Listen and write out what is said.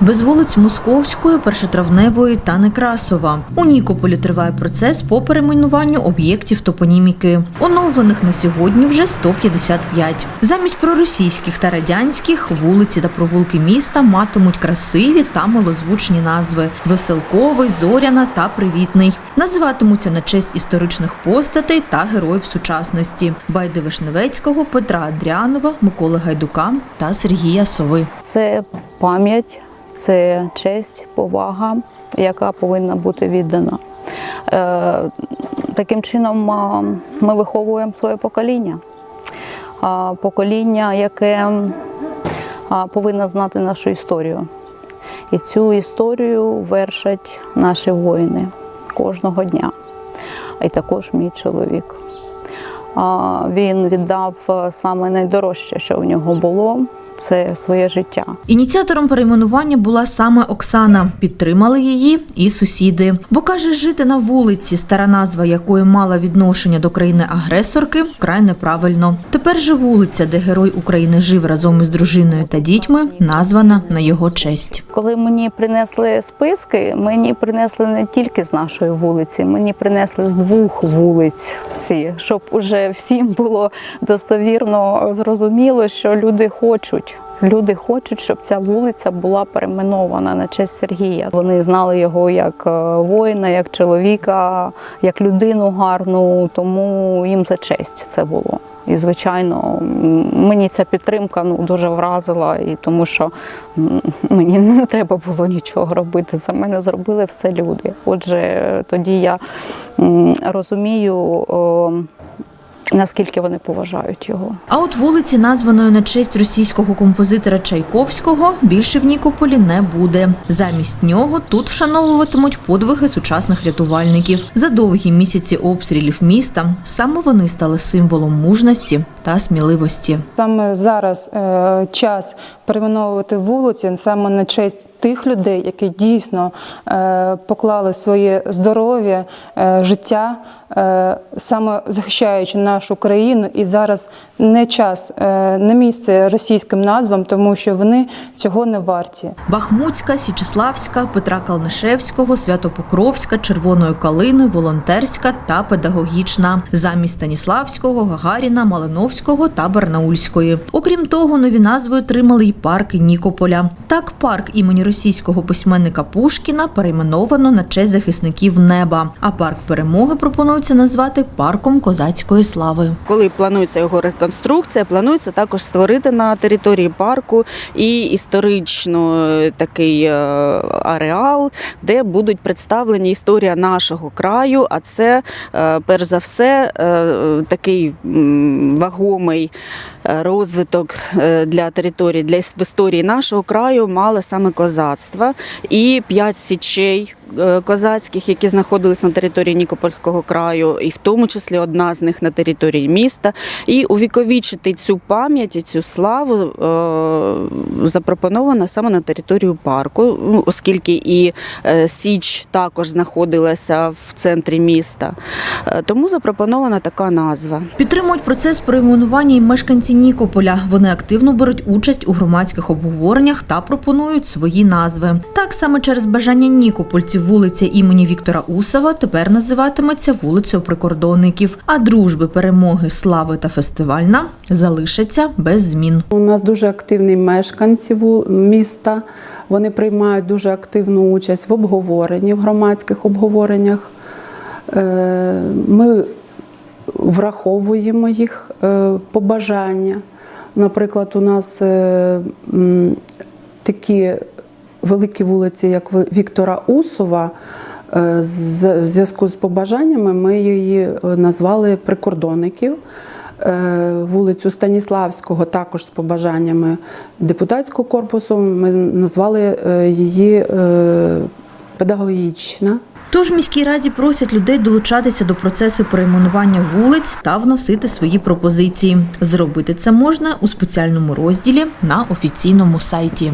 Без вулиць Московської, Першотравневої та Некрасова. У Нікополі триває процес по перейменуванню об'єктів топоніміки. Оновлених на сьогодні вже 155. Замість проросійських та радянських вулиці та провулки міста матимуть красиві та малозвучні назви: Веселковий, Зоряна та Привітний. Називатимуться на честь історичних постатей та героїв сучасності Байди Вишневецького, Петра Адріанова, Миколи Гайдука та Сергія Сови. Це пам'ять, це честь, повага, яка повинна бути віддана. Таким чином ми виховуємо своє покоління. Покоління, яке повинно знати нашу історію. І цю історію вершать наші воїни кожного дня. І також мій чоловік. Він віддав саме найдорожче, що в нього було, це своє життя. Ініціатором перейменування була саме Оксана. Підтримали її і сусіди. Бо каже, жити на вулиці, стара назва якої мала відношення до країни-агресорки, вкрай неправильно. Тепер же вулиця, де герой України жив разом із дружиною та дітьми, названа на його честь. Коли мені принесли списки, мені принесли не тільки з нашої вулиці, мені принесли з двох вулиць ці, щоб уже всім було достовірно зрозуміло, що люди хочуть. Люди хочуть, щоб ця вулиця була перейменована на честь Сергія. Вони знали його як е, воїна, як чоловіка, як людину гарну, тому їм за честь це було. І звичайно, мені ця підтримка ну дуже вразила, і тому що мені не треба було нічого робити. За мене зробили все люди. Отже, тоді я розумію. Наскільки вони поважають його. А от вулиці, названої на честь російського композитора Чайковського, більше в Нікополі не буде. Замість нього тут вшановуватимуть подвиги сучасних рятувальників. За довгі місяці обстрілів міста саме вони стали символом мужності та сміливості. Саме зараз е, час перейменовувати вулиці саме на честь тих людей, які дійсно е, поклали своє здоров'я, е, життя, е, саме захищаючи нашу країну. І зараз не час, не місце російським назвам, тому що вони цього не варті. Бахмутська, Січеславська, Петра Калнишевського, Святопокровська, Червоної Калини, Волонтерська та Педагогічна. Замість Станіславського, Гагаріна, Малиновського та Барнаульської. Окрім того, нові назви отримали й парки Нікополя. Так, парк імені російського письменника Пушкіна перейменовано на честь захисників неба. А парк перемоги пропонується назвати парком козацької слави. Коли планується його реконструкція, планується також створити на території парку і історично е, такий е, ареал, де будуть представлені історія нашого краю. А це е, перш за все такий вагомий розвиток е, для території для в історії нашого краю мали саме козацтво і п'ять січей е, козацьких, які знаходились на території Нікопольського краю, і в тому числі одна з них на території міста. І увіковічити цю пам'ять і цю славу е, запропоновано саме на територію парку, ну, оскільки і е, Січ також знаходилася в центрі міста. Е, Тому запропонована така назва. Підтримують процес перейменування і мешканці Нікополя. Вони активно беруть участь у громадських обговореннях та пропонують свої назви. Так саме через бажання нікопольців вулиця імені Віктора Усова тепер називатиметься вулицею прикордонників. А дружби, перемоги, слави та фестивальна залишаться без змін. У нас дуже активні мешканці міста. Вони приймають дуже активну участь в обговоренні, в громадських обговореннях. Е, Ми враховуємо їх е, побажання. Наприклад, у нас е, такі великі вулиці, як Віктора Усова. е, В зв'язку з побажаннями ми її е, назвали прикордонників. Е, Вулицю Станіславського також з побажаннями депутатського корпусу. Ми назвали її педагогічна. Тож міській раді просять людей долучатися до процесу перейменування вулиць та вносити свої пропозиції. Зробити це можна у спеціальному розділі на офіційному сайті.